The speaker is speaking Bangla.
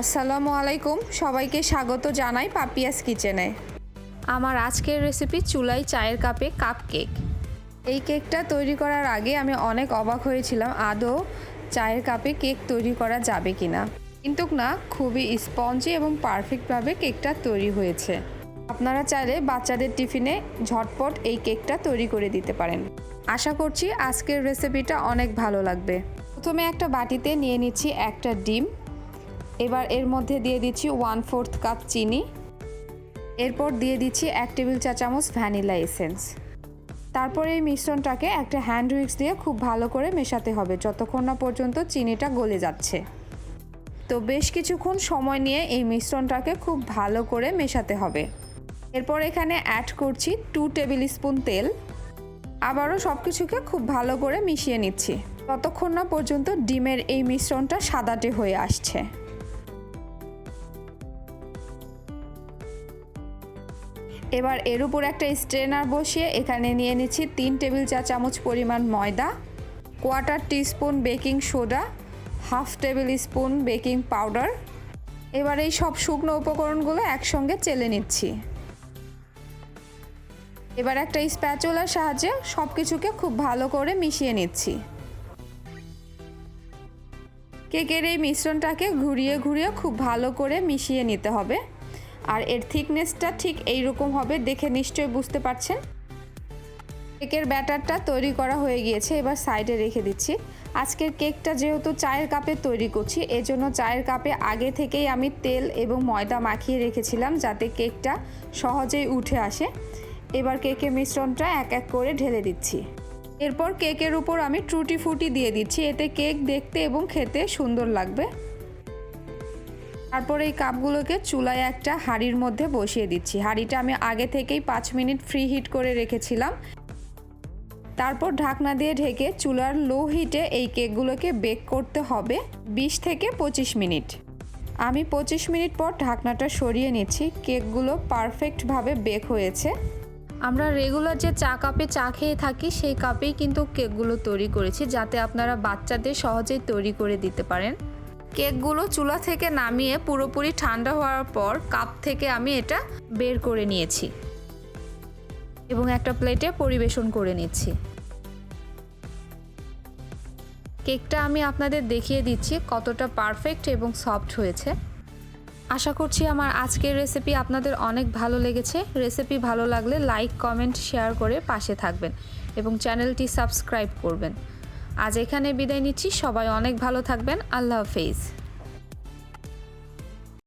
আসসালামু আলাইকুম, সবাইকে স্বাগত জানাই পাপিয়াস কিচেনে। আমার আজকের রেসিপি চুলাই চায়ের কাপে কাপ কেক এই কেকটা তৈরি করার আগে আমি অনেক অবাক হয়েছিলাম, আদৌ চায়ের কাপে কেক তৈরি করা যাবে কি না কিন্তু না, খুবই স্পঞ্জি এবং পারফেক্টভাবে কেকটা তৈরি হয়েছে। আপনারা চাইলে বাচ্চাদের টিফিনে ঝটপট এই কেকটা তৈরি করে দিতে পারেন। আশা করছি আজকের রেসিপিটা অনেক ভালো লাগবে। প্রথমে একটা বাটিতে নিয়ে নিচ্ছি একটা ডিম। এবার এর মধ্যে দিয়ে দিচ্ছি ওয়ান ফোর্থ কাপ চিনি। এরপর দিয়ে দিচ্ছি এক টেবিল চা চামচ ভ্যানিলা এসেন্স। তারপরে এই মিশ্রণটাকে একটা হ্যান্ড উইক্স দিয়ে খুব ভালো করে মেশাতে হবে, যতক্ষণ না পর্যন্ত চিনিটা গলে যাচ্ছে। তো বেশ কিছুক্ষণ সময় নিয়ে এই মিশ্রণটাকে খুব ভালো করে মেশাতে হবে। এরপর এখানে অ্যাড করছি টু টেবিল স্পুন তেল। আবারও সব কিছুকে খুব ভালো করে মিশিয়ে নিচ্ছি, ততক্ষণ না পর্যন্ত ডিমের এই মিশ্রণটা সাদাটে হয়ে আসছে। এবার এর উপর একটা স্ট্রেনার বসিয়ে এখানে নিয়ে নিচ্ছি তিন টেবিল চা চামচ পরিমাণ ময়দা, quarter teaspoon baking soda, half tablespoon baking powder. এবার এই সব শুকনো উপকরণগুলো একসঙ্গে চেলে নিচ্ছি। এবার একটা স্প্যাচুলার সাহায্যে সব কিছুকে খুব ভালো করে মিশিয়ে নিচ্ছি। কেকের এই মিশ্রণটাকে ঘুরিয়ে ঘুরিয়ে খুব ভালো করে মিশিয়ে নিতে হবে। আর এর থিকনেসটা ঠিক এই রকম হবে, দেখে নিশ্চয়ই বুঝতে পারছেন। কেকের ব্যাটারটা তৈরি করা হয়ে গিয়েছে, এবার সাইডে রেখে দিচ্ছি। আজকের কেকটা যেহেতু চায়ের কাপে তৈরি করছি, এজন্য চায়ের কাপে আগে থেকেই আমি তেল এবং ময়দা মাখিয়ে রেখেছিলাম যাতে কেকটা সহজেই উঠে আসে। এবার কেকের মিশ্রণটা এক এক করে ঢেলে দিচ্ছি। এরপর কেকের উপর আমি ট্রুটি ফুটি দিয়ে দিচ্ছি, এতে কেক দেখতে এবং খেতে সুন্দর লাগবে। তারপর এই কাপগুলোকে চুলায় একটা হাঁড়ির মধ্যে বসিয়ে দিচ্ছি। হাঁড়িটা আমি আগে থেকেই পাঁচ মিনিট ফ্রি হিট করে রেখেছিলাম। তারপর ঢাকনা দিয়ে ঢেকে চুলার লো হিটে এই কেকগুলোকে বেক করতে হবে বিশ থেকে পঁচিশ মিনিট। আমি পঁচিশ মিনিট পর ঢাকনাটা সরিয়ে নিচ্ছি। কেকগুলো পারফেক্টভাবে বেক হয়েছে। আমরা রেগুলার যে চা কাপে চা খেয়ে থাকি, সেই কাপেই কিন্তু কেকগুলো তৈরি করেছি, যাতে আপনারা বাচ্চাদের সহজেই তৈরি করে দিতে পারেন। কেকগুলো চুলা থেকে নামিয়ে পুরোপুরি ঠান্ডা হওয়ার পর কাপ থেকে আমি এটা বের করে নিয়েছি এবং একটা প্লেটে পরিবেশন করে নিচ্ছি। কেকটা আমি আপনাদের দেখিয়ে দিচ্ছি কতটা পারফেক্ট এবং সফট হয়েছে। আশা করছি আমার আজকের রেসিপি আপনাদের অনেক ভালো লেগেছে। রেসিপি ভালো লাগলে লাইক, কমেন্ট, শেয়ার করে পাশে থাকবেন এবং চ্যানেলটি সাবস্ক্রাইব করবেন। আজ এখানে বিদায় নিচ্ছি। সবাই অনেক ভালো থাকবেন। আল্লাহ হাফেজ।